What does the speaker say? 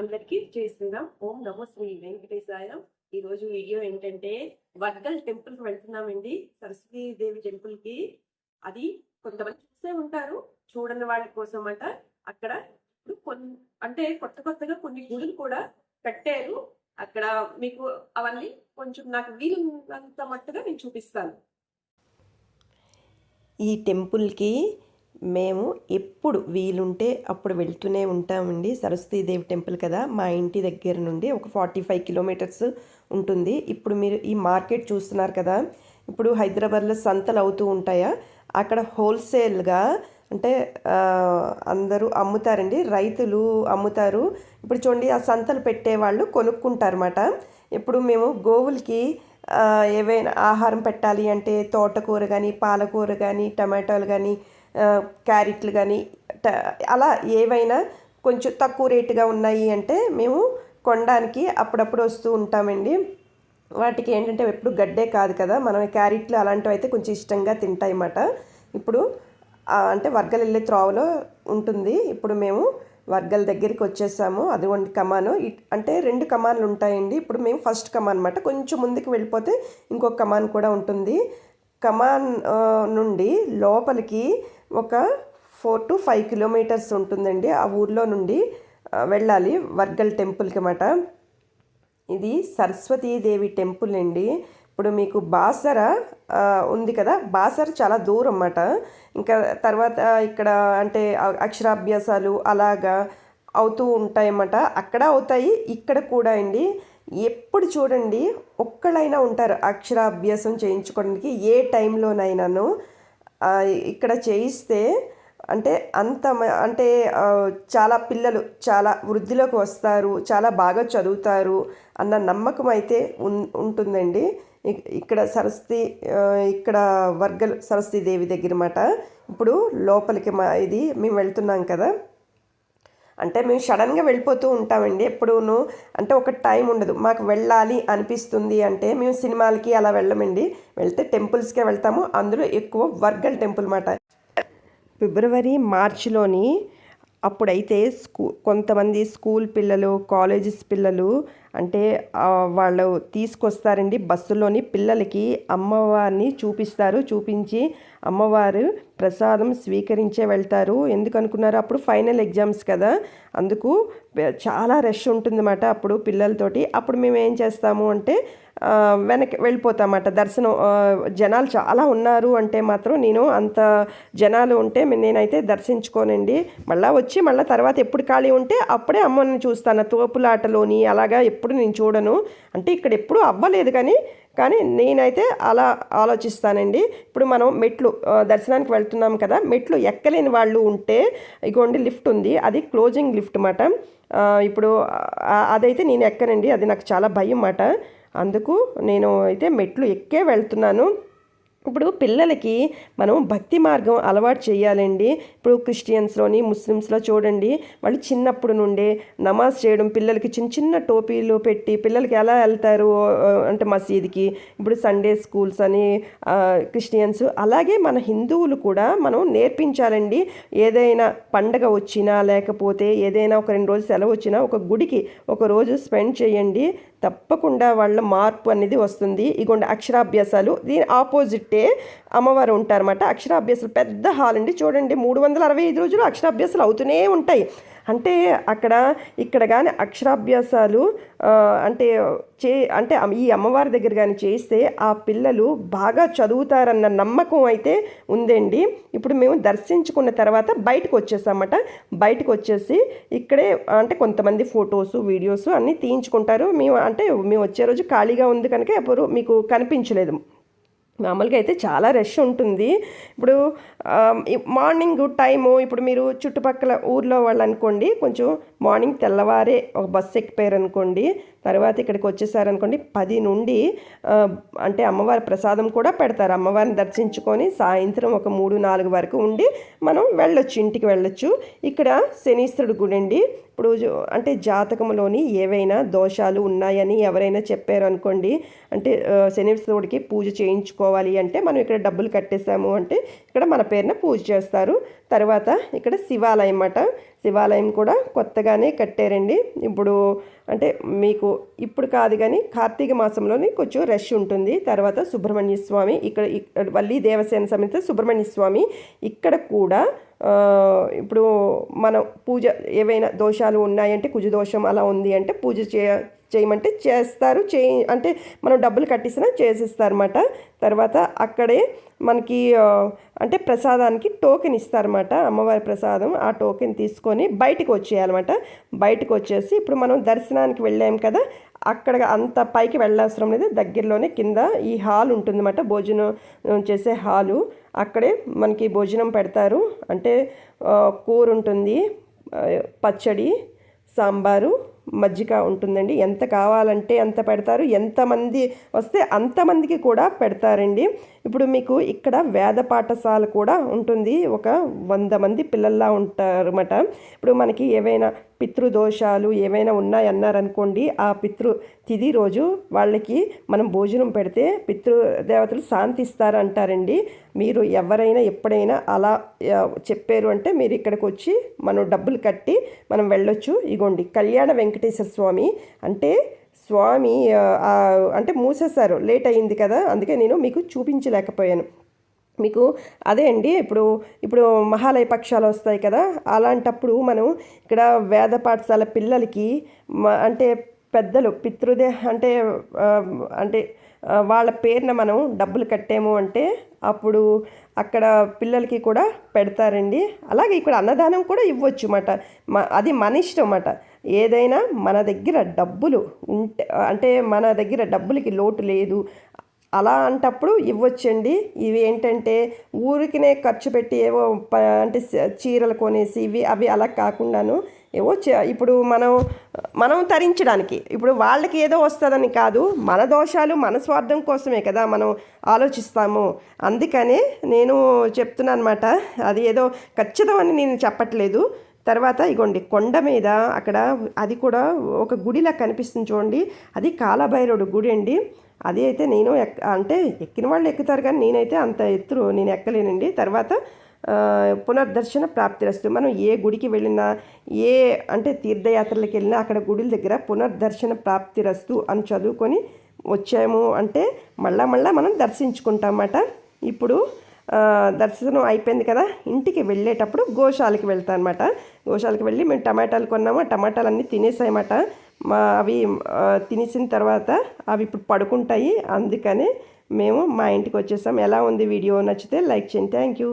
అందరికీ చేస్తున్నాం ఓం నమో శ్రీ వెంకటేశాయ. ఈ రోజు వీడియో ఏంటంటే వర్గల్ టెంపుల్కి వెళ్తున్నామండి. సరస్వతీ దేవి టెంపుల్కి అది కొంతమంది చూసే ఉంటారు చూడని వాళ్ళ కోసం అట అక్కడ అంటే కొత్త కొత్తగా కొన్ని గుడులు కూడా కట్టారు. అక్కడ మీకు అవన్నీ కొంచెం నాకు వీలున్నంత మట్టుగా నేను చూపిస్తాను. ఈ టెంపుల్కి మేము ఎప్పుడు వీలుంటే అప్పుడు వెళ్తూనే ఉంటామండి. సరస్వతీదేవి టెంపుల్ కదా మా ఇంటి దగ్గర నుండి ఒక ఫార్టీ ఫైవ్ కిలోమీటర్స్ ఉంటుంది. ఇప్పుడు మీరు ఈ మార్కెట్ చూస్తున్నారు కదా ఇప్పుడు హైదరాబాద్లో సంతలు అవుతూ ఉంటాయా? అక్కడ హోల్సేల్గా అంటే అందరూ అమ్ముతారండి. రైతులు అమ్ముతారు. ఇప్పుడు చూడండి ఆ సంతలు పెట్టేవాళ్ళు కొనుక్కుంటారన్నమాట. ఇప్పుడు మేము గోవులకి ఏవైనా ఆహారం పెట్టాలి అంటే తోటకూర కానీ పాలకూర కానీ టమాటాలు కానీ క్యారెట్లు కానీ అలా ఏవైనా కొంచెం తక్కువ రేటుగా ఉన్నాయి అంటే మేము కొనడానికి అప్పుడప్పుడు వస్తూ ఉంటామండి. వాటికి ఏంటంటే ఎప్పుడు గడ్డే కాదు కదా మనం క్యారెట్లు అలాంటివి అయితే కొంచెం ఇష్టంగా తింటాయి అన్నమాట ఇప్పుడు అంటే వర్గలు వెళ్ళే త్రోవలో ఉంటుంది. ఇప్పుడు మేము వర్గల దగ్గరికి వచ్చేసాము. అది అదిగోండి కమాను. అంటే రెండు కమాన్లు ఉంటాయండి. ఇప్పుడు మేము ఫస్ట్ కమాన్ అనమాట కొంచెం ముందుకు వెళ్ళిపోతే ఇంకొక కమాన్ కూడా ఉంటుంది. కమాన్ నుండి లోపలికి ఒక ఫోర్ టు ఫైవ్ కిలోమీటర్స్ ఉంటుందండి. ఆ ఊర్లో నుండి వెళ్ళాలి. వర్గల్ టెంపుల్కి అన్నమాట. ఇది సరస్వతీదేవి టెంపుల్ అండి. ఇప్పుడు మీకు బాసర ఉంది కదా. బాసర చాలా దూరం అన్నమాట. ఇంకా తర్వాత ఇక్కడ అంటే అక్షరాభ్యాసాలు అలాగా అవుతూ ఉంటాయన్నమాట. అక్కడ అవుతాయి ఇక్కడ కూడా అండి. ఎప్పుడు చూడండి ఒక్కళ్ళైనా ఉంటారు అక్షరాభ్యాసం చేయించుకోవడానికి ఏ టైంలోనైనాను. ఇక్కడ చేయిస్తే అంటే అంత మ- అంటే చాలా పిల్లలు చాలా వృద్ధిలోకి వస్తారు చాలా బాగా చదువుతారు అన్న నమ్మకం అయితే ఉన్ ఉంటుందండి. ఇక్కడ సరస్వతి ఇక్కడ వర్గల్ సరస్వతి దేవి దగ్గర మాట ఇప్పుడు లోపలికి మా ఇది మేము వెళ్తున్నాం కదా. అంటే మేము సడన్గా వెళ్ళిపోతూ ఉంటామండి. ఎప్పుడూను అంటే ఒక టైం ఉండదు. మాకు వెళ్ళాలి అనిపిస్తుంది అంటే మేము సినిమాలకి అలా వెళ్ళమండి. వెళ్తే టెంపుల్స్కే వెళ్తాము. అందులో ఎక్కువ వర్గల్ టెంపుల్ మాట. ఫిబ్రవరి మార్చిలోని అప్పుడైతే స్కూ కొంతమంది స్కూల్ పిల్లలు కాలేజెస్ పిల్లలు అంటే వాళ్ళు తీసుకొస్తారండి బస్సులోని పిల్లలకి. అమ్మవారిని చూపిస్తారు. చూపించి అమ్మవారు ప్రసాదం స్వీకరించే వెళ్తారు. ఎందుకు అనుకున్నారు అప్పుడు ఫైనల్ ఎగ్జామ్స్ కదా. అందుకు చాలా రష్ ఉంటుందన్నమాట అప్పుడు పిల్లలతోటి. అప్పుడు మేము ఏం చేస్తాము అంటే వెనక్కి వెళ్ళిపోతామన్నమాట. దర్శనం జనాలు చాలా ఉన్నారు అంటే మాత్రం నేను అంత జనాలు ఉంటే నేనైతే దర్శించుకోనండి. మళ్ళీ వచ్చి మళ్ళీ తర్వాత ఎప్పుడు ఖాళీ ఉంటే అప్పుడే అమ్మని చూస్తాను. తోపులాటలోని అలాగా ఎప్పుడు నేను చూడను. అంటే ఇక్కడ ఎప్పుడు అవ్వలేదు కానీ కానీ నేనైతే అలా ఆలోచిస్తానండి. ఇప్పుడు మనం మెట్లు దర్శనానికి వెళ్తున్నాం కదా మెట్లు ఎక్కలేని వాళ్ళు ఉంటే ఇగోండి లిఫ్ట్ ఉంది. అది క్లోజింగ్ లిఫ్ట్ మాట. ఇప్పుడు అదైతే నేను ఎక్కనండి. అది నాకు చాలా భయం మాట. అందుకు నేను అయితే మెట్లు ఎక్కే వెళ్తున్నాను. ఇప్పుడు పిల్లలకి మనం భక్తి మార్గం అలవాటు చేయాలండి. ఇప్పుడు క్రిస్టియన్స్లోని ముస్లిమ్స్లో చూడండి. వాళ్ళు చిన్నప్పుడు నుండే నమాజ్ చేయడం పిల్లలకి చిన్న చిన్న టోపీలు పెట్టి పిల్లలకి ఎలా వెళ్తారు అంటే మసీద్కి? ఇప్పుడు సండే స్కూల్స్ అని క్రిస్టియన్స్ అలాగే మన హిందువులు కూడా మనం నేర్పించాలండి. ఏదైనా పండగ వచ్చినా లేకపోతే ఏదైనా ఒక రెండు రోజులు సెలవు వచ్చినా ఒక గుడికి ఒక రోజు స్పెండ్ చేయండి. తప్పకుండా వాళ్ళ మార్పు అనేది వస్తుంది. ఇగోండి అక్షరాభ్యాసాలు. దీని ఆపోజిట్టే అమ్మవారు ఉంటారన్నమాట. అక్షరాభ్యాసాలు పెద్ద హాల్ అండి. చూడండి మూడు వందల అరవై ఐదు రోజులు అక్షరాభ్యాసాలు అవుతూనే ఉంటాయి. అంటే అక్కడ ఇక్కడ కానీ అక్షరాభ్యాసాలు అంటే చే అంటే ఈ అమ్మవారి దగ్గర కానీ చేస్తే ఆ పిల్లలు బాగా చదువుతారన్న నమ్మకం అయితే ఉందండి. ఇప్పుడు మేము దర్శించుకున్న తర్వాత బయటకు వచ్చేసామట. బయటకు వచ్చేసి ఇక్కడే అంటే కొంతమంది ఫొటోస్ వీడియోస్ అన్నీ తీయించుకుంటారు. మేము అంటే మేము వచ్చే రోజు ఖాళీగా ఉంది కనుక ఎప్పుడు మీకు కనిపించలేదు. మామూలుగా అయితే చాలా రష్ ఉంటుంది. ఇప్పుడు మార్నింగ్ టైము ఇప్పుడు మీరు చుట్టుపక్కల ఊర్లో వాళ్ళు అనుకోండి కొంచెం మార్నింగ్ తెల్లవారే ఒక బస్సు ఎక్కిపోయారు అనుకోండి తర్వాత ఇక్కడికి వచ్చేసారనుకోండి పది నుండి అంటే అమ్మవారి ప్రసాదం కూడా పెడతారు. అమ్మవారిని దర్శించుకొని సాయంత్రం ఒక మూడు నాలుగు వరకు ఉండి మనం వెళ్ళొచ్చు ఇంటికి వెళ్ళొచ్చు. ఇక్కడ శనీశ్వరుడు గుడి అండి. ఇప్పుడు అంటే జాతకంలోని ఏవైనా దోషాలు ఉన్నాయని ఎవరైనా చెప్పారు అనుకోండి అంటే శనీశ్వరుడికి పూజ చేయించుకోవాలి అంటే మనం ఇక్కడ డబ్బులు కట్టేసాము అంటే ఇక్కడ మన పేరున పూజ చేస్తారు. తర్వాత ఇక్కడ శివాలయం అన్నమాట శివాలయం కూడా కొత్తగానే కట్టారండి. ఇప్పుడు అంటే మీకు ఇప్పుడు కాదు కానీ కార్తీక మాసంలోనే కొంచెం రష్ ఉంటుంది. తర్వాత సుబ్రహ్మణ్య స్వామి ఇక్కడ ఇక్కడ వల్లి దేవసేన సమేత సుబ్రహ్మణ్య స్వామి ఇక్కడ కూడా ఇప్పుడు మనం పూజ ఏవైనా దోషాలు ఉన్నాయంటే కుజ దోషం అలా ఉంది అంటే పూజ చేయ చేయమంటే చేస్తారు చేయి అంటే మనం డబ్బులు కట్టిసినా చేసిస్తారన్నమాట. తర్వాత అక్కడే మనకి అంటే ప్రసాదానికి టోకెన్ ఇస్తారన్నమాట అమ్మవారి ప్రసాదం. ఆ టోకెన్ తీసుకొని బయటకు వచ్చేయాలన్నమాట. బయటకు వచ్చేసి ఇప్పుడు మనం దర్శనానికి వెళ్ళాం కదా అక్కడ అంత పైకి వెళ్ళవసరం లేదు. దగ్గరలోనే కింద ఈ హాల్ ఉంటుందన్నమాట భోజనం చేసే హాలు. అక్కడే మనకి భోజనం పెడతారు. అంటే కూర ఉంటుంది పచ్చడి సాంబారు మజ్జిగ ఉంటుందండి. ఎంత కావాలంటే అంత పెడతారు. ఎంతమంది వస్తే అంతమందికి కూడా పెడతారండి. ఇప్పుడు మీకు ఇక్కడ వేద పాఠశాల కూడా ఉంటుంది. ఒక వంద మంది పిల్లల్లా ఉంటారన్నమాట. ఇప్పుడు మనకి ఏవైనా పితృదోషాలు ఏవైనా ఉన్నాయన్నారనుకోండి ఆ పితృ తిథి రోజు వాళ్ళకి మనం భోజనం పెడితే పితృదేవతలు శాంతిస్తారు అంటారండి మీరు ఎవరైనా ఎప్పుడైనా అలా చెప్పారు అంటే మీరు ఇక్కడికి వచ్చి మనం డబ్బులు కట్టి మనం వెళ్ళొచ్చు. ఇగోండి కళ్యాణ వెంకటేశ్వర స్వామి అంటే స్వామి అంటే మూసేశారు. లేట్ అయింది కదా అందుకే నేను మీకు చూపించలేకపోయాను. మీకు అదే అండి ఇప్పుడు ఇప్పుడు మహాలయ పక్షాలు వస్తాయి కదా అలాంటప్పుడు మనం ఇక్కడ వేద పాఠశాల పిల్లలకి మ- అంటే పెద్దలు పితృదే అంటే అంటే వాళ్ళ పేరున మనం డబ్బులు కట్టాము అంటే అప్పుడు అక్కడ పిల్లలకి కూడా పెడతారండి. అలాగే ఇక్కడ అన్నదానం కూడా ఇవ్వచ్చు అన్నమాట మ అది మన ఇష్టం అన్నమాట ఏదైనా మన దగ్గర డబ్బులు ఉంటే అంటే మన దగ్గర డబ్బులకి లోటు లేదు. అలా అంటప్పుడు ఇవ్వచ్చండి. ఇవి ఏంటంటే ఊరికినే ఖర్చు పెట్టి ఏవో అంటే చీరలు కొనేసి ఇవి అవి అలా కాకుండాను ఏవో చ- ఇప్పుడు మనం మనం తరించడానికి. ఇప్పుడు వాళ్ళకి ఏదో వస్తుందని కాదు మన దోషాలు మన స్వార్థం కోసమే కదా మనం ఆలోచిస్తాము. అందుకనే నేను చెప్తున్నాను అనమాట అది ఏదో ఖచ్చితం అని నేను చెప్పట్లేదు. తర్వాత ఇగోండి కొండ మీద అక్కడ అది కూడా ఒక గుడిలా కనిపిస్తుంది చూడండి. అది కాలభైరవుడు గుడి అండి. అది అయితే నేను ఎక్ అంటే ఎక్కిన వాళ్ళు ఎక్కుతారు కానీ నేనైతే అంత ఎత్తురు నేను ఎక్కలేనండి. తర్వాత పునర్దర్శన పునర్దర్శన ప్రాప్తిరస్తు మనం ఏ గుడికి వెళ్ళినా ఏ అంటే తీర్థయాత్రలకు వెళ్ళినా అక్కడ గుడిల దగ్గర పునర్దర్శన ప్రాప్తిరస్తు అని చదువుకొని వచ్చాము. అంటే మళ్ళా మళ్ళా మనం దర్శించుకుంటాం అన్నమాట. ఇప్పుడు దర్శనం అయిపోయింది కదా ఇంటికి వెళ్ళేటప్పుడు గోశాలకి వెళ్తాను అనమాట గోశాలకి వెళ్ళి మేము టమాటాలు కొన్నాము. టమాటాలు అన్నీ తినేసాయమాట మా అవి తినేసిన తర్వాత అవి ఇప్పుడు పడుకుంటాయి. అందుకని మేము మా ఇంటికి వచ్చేసాం. ఎలా ఉంది వీడియో నచ్చితే లైక్ చేయండి. Thank you